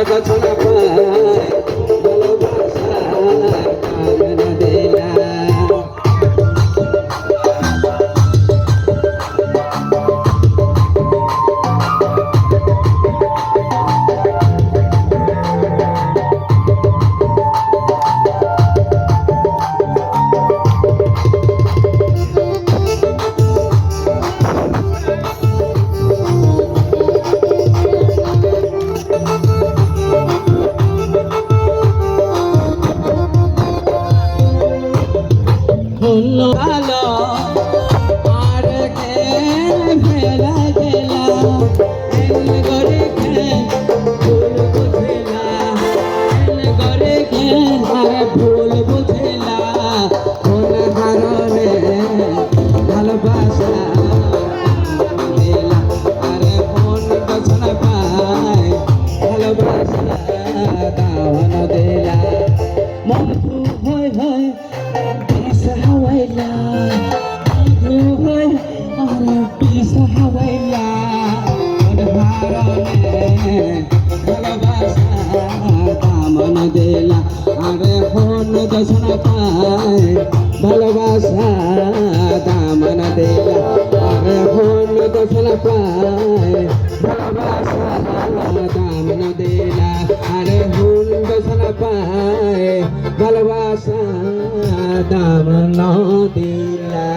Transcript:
রাজা চলা পায় হলো ভালো দিলা আরে হন দর্শন পায় ভালোবাসা দামন দিলা আরে হন দর্শন পায় ভালোবাসা দামন দিলা আরে হন দর্শন পায় ভালোবাসা দামন দিলা